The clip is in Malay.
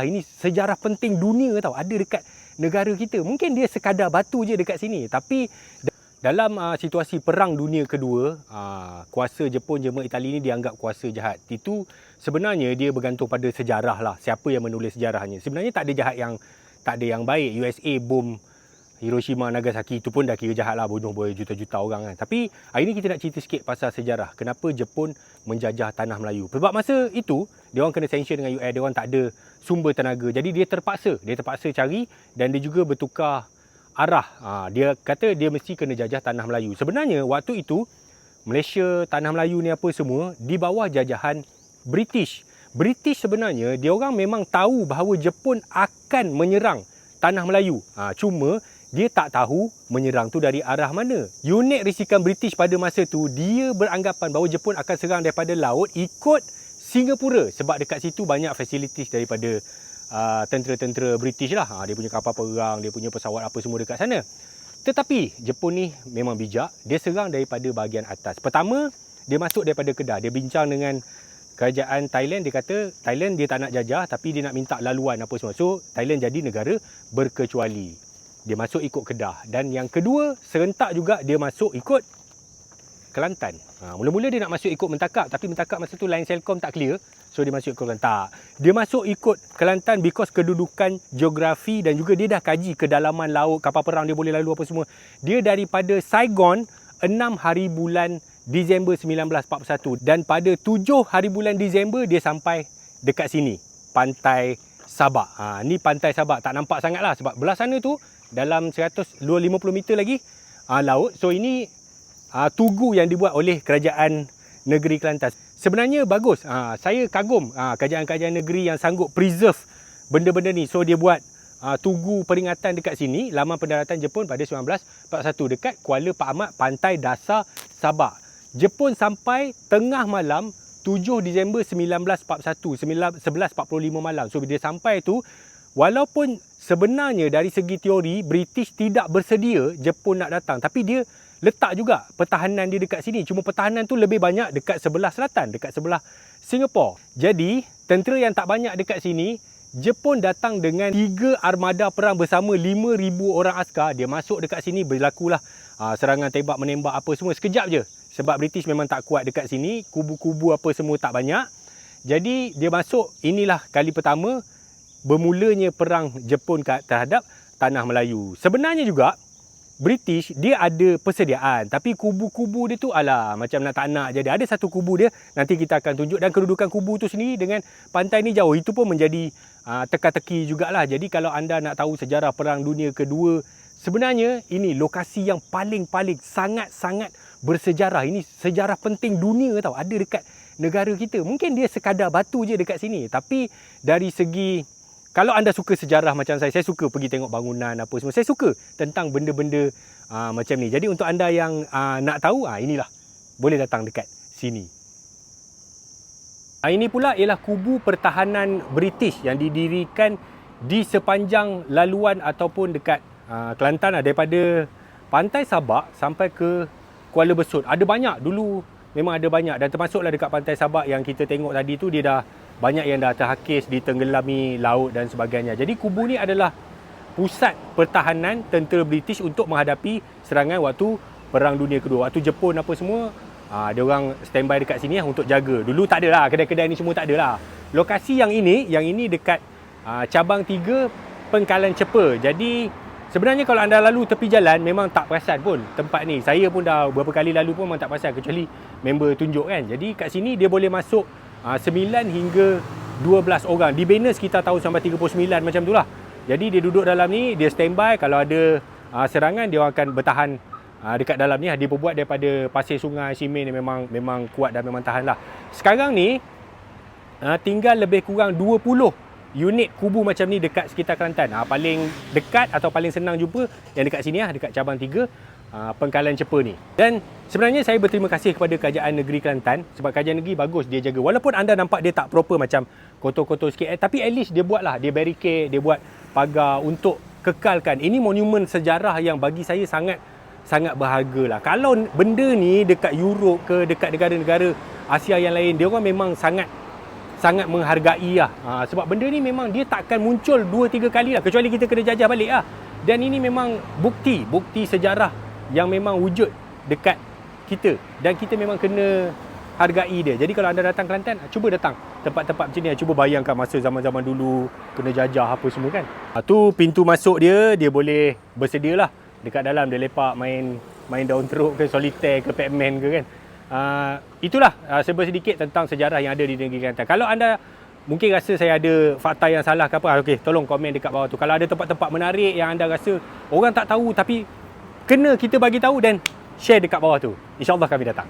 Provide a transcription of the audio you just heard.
Ini sejarah penting dunia tau. Ada dekat negara kita. Mungkin dia sekadar batu je dekat sini. Tapi dalam uh, situasi perang dunia kedua, uh, kuasa Jepun, Jerman, Itali ini dianggap kuasa jahat. Itu sebenarnya dia bergantung pada sejarah lah. Siapa yang menulis sejarahnya. Sebenarnya tak ada jahat yang tak ada yang baik. USA bom Hiroshima, Nagasaki itu pun dah kira jahat lah bunuh berjuta-juta orang kan. Tapi hari ni kita nak cerita sikit pasal sejarah. Kenapa Jepun menjajah tanah Melayu. Sebab masa itu, dia orang kena sanction dengan US. Dia orang tak ada sumber tenaga. Jadi dia terpaksa. Dia terpaksa cari dan dia juga bertukar arah. Ha, dia kata dia mesti kena jajah tanah Melayu. Sebenarnya waktu itu, Malaysia, tanah Melayu ni apa semua, di bawah jajahan British. British sebenarnya, dia orang memang tahu bahawa Jepun akan menyerang tanah Melayu. Ha, cuma dia tak tahu menyerang tu dari arah mana. Unit risikan British pada masa tu, dia beranggapan bahawa Jepun akan serang daripada laut ikut Singapura. Sebab dekat situ banyak facilities daripada uh, tentera-tentera British lah. Ha, dia punya kapal perang, dia punya pesawat apa semua dekat sana. Tetapi Jepun ni memang bijak. Dia serang daripada bahagian atas. Pertama, dia masuk daripada Kedah. Dia bincang dengan kerajaan Thailand. Dia kata Thailand dia tak nak jajah tapi dia nak minta laluan apa semua. So, Thailand jadi negara berkecuali dia masuk ikut Kedah dan yang kedua serentak juga dia masuk ikut Kelantan. Ha, mula-mula dia nak masuk ikut Mentakap tapi Mentakap masa tu line Selcom tak clear. So dia masuk ikut Kelantan. Dia masuk ikut Kelantan because kedudukan geografi dan juga dia dah kaji kedalaman laut, kapal perang dia boleh lalu apa semua. Dia daripada Saigon 6 hari bulan Disember 1941 dan pada 7 hari bulan Disember dia sampai dekat sini, pantai Sabak. Ha, ni pantai Sabak tak nampak sangat lah sebab belah sana tu dalam 100 250 meter lagi uh, laut. So ini uh, tugu yang dibuat oleh kerajaan negeri Kelantan. Sebenarnya bagus. Uh, saya kagum uh, kerajaan-kerajaan negeri yang sanggup preserve benda-benda ni. So dia buat uh, tugu peringatan dekat sini, laman pendaratan Jepun pada 1941 dekat Kuala Pak Ahmad, Pantai Dasar Sabah. Jepun sampai tengah malam 7 Disember 1941, 11.45 malam. So dia sampai tu walaupun sebenarnya dari segi teori British tidak bersedia Jepun nak datang. Tapi dia letak juga pertahanan dia dekat sini. Cuma pertahanan tu lebih banyak dekat sebelah selatan dekat sebelah Singapore. Jadi tentera yang tak banyak dekat sini Jepun datang dengan tiga armada perang bersama 5,000 orang askar. Dia masuk dekat sini berlakulah aa, ah, serangan tembak menembak apa semua. Sekejap je. Sebab British memang tak kuat dekat sini. Kubu-kubu apa semua tak banyak. Jadi dia masuk inilah kali pertama bermulanya perang Jepun terhadap tanah Melayu. Sebenarnya juga British dia ada persediaan. Tapi kubu-kubu dia tu ala macam nak tak nak jadi. Ada satu kubu dia nanti kita akan tunjuk. Dan kedudukan kubu tu sendiri dengan pantai ni jauh. Itu pun menjadi uh, teka-teki jugalah. Jadi kalau anda nak tahu sejarah perang dunia kedua sebenarnya ini lokasi yang paling-paling sangat-sangat bersejarah. Ini sejarah penting dunia tau. Ada dekat negara kita. Mungkin dia sekadar batu je dekat sini. Tapi dari segi kalau anda suka sejarah macam saya, saya suka pergi tengok bangunan apa semua. Saya suka tentang benda-benda uh, macam ni. Jadi untuk anda yang uh, nak tahu, uh, inilah. Boleh datang dekat sini. Uh, ini pula ialah kubu pertahanan British yang didirikan di sepanjang laluan ataupun dekat uh, Kelantan uh, daripada Pantai Sabak sampai ke Kuala Besut. Ada banyak dulu memang ada banyak dan termasuklah dekat Pantai Sabak yang kita tengok tadi tu dia dah banyak yang dah terhakis ditenggelami laut dan sebagainya. Jadi kubu ni adalah pusat pertahanan tentera British untuk menghadapi serangan waktu Perang Dunia Kedua. Waktu Jepun apa semua, aa, dia orang standby dekat sini lah untuk jaga. Dulu tak ada lah, kedai-kedai ni semua tak ada lah. Lokasi yang ini, yang ini dekat aa, cabang 3 Pengkalan Cepa. Jadi sebenarnya kalau anda lalu tepi jalan memang tak perasan pun tempat ni. Saya pun dah beberapa kali lalu pun memang tak perasan kecuali member tunjuk kan. Jadi kat sini dia boleh masuk uh, ah, 9 hingga 12 orang. Di Benes kita tahu sampai 39 macam tu lah. Jadi dia duduk dalam ni, dia standby. Kalau ada uh, serangan, dia akan bertahan uh, dekat dalam ni. Dia berbuat daripada pasir sungai, simen ni memang memang kuat dan memang tahan lah. Sekarang ni, uh, tinggal lebih kurang 20 unit kubu macam ni dekat sekitar Kelantan. Uh, paling dekat atau paling senang jumpa yang dekat sini lah, dekat cabang 3. Uh, pengkalan cepa ni. Dan sebenarnya saya berterima kasih kepada kerajaan negeri Kelantan sebab kerajaan negeri bagus dia jaga. Walaupun anda nampak dia tak proper macam kotor-kotor sikit eh, tapi at least dia buat lah. Dia barricade, dia buat pagar untuk kekalkan. Ini monumen sejarah yang bagi saya sangat sangat berharga lah. Kalau benda ni dekat Europe ke dekat negara-negara Asia yang lain, dia orang memang sangat sangat menghargai lah. Ha, sebab benda ni memang dia tak akan muncul 2 3 kali lah kecuali kita kena jajah balik lah. Dan ini memang bukti, bukti sejarah yang memang wujud dekat kita dan kita memang kena hargai dia. Jadi kalau anda datang Kelantan, cuba datang tempat-tempat macam ni. Cuba bayangkan masa zaman-zaman dulu kena jajah apa semua kan. Ha, tu pintu masuk dia, dia boleh bersedia lah. Dekat dalam dia lepak main main daun teruk ke solitaire ke Pac-Man ke kan. Uh, itulah uh, sebab sedikit tentang sejarah yang ada di negeri Kelantan. Kalau anda mungkin rasa saya ada fakta yang salah ke apa, okey, tolong komen dekat bawah tu. Kalau ada tempat-tempat menarik yang anda rasa orang tak tahu tapi kena kita bagi tahu dan share dekat bawah tu. InsyaAllah kami datang.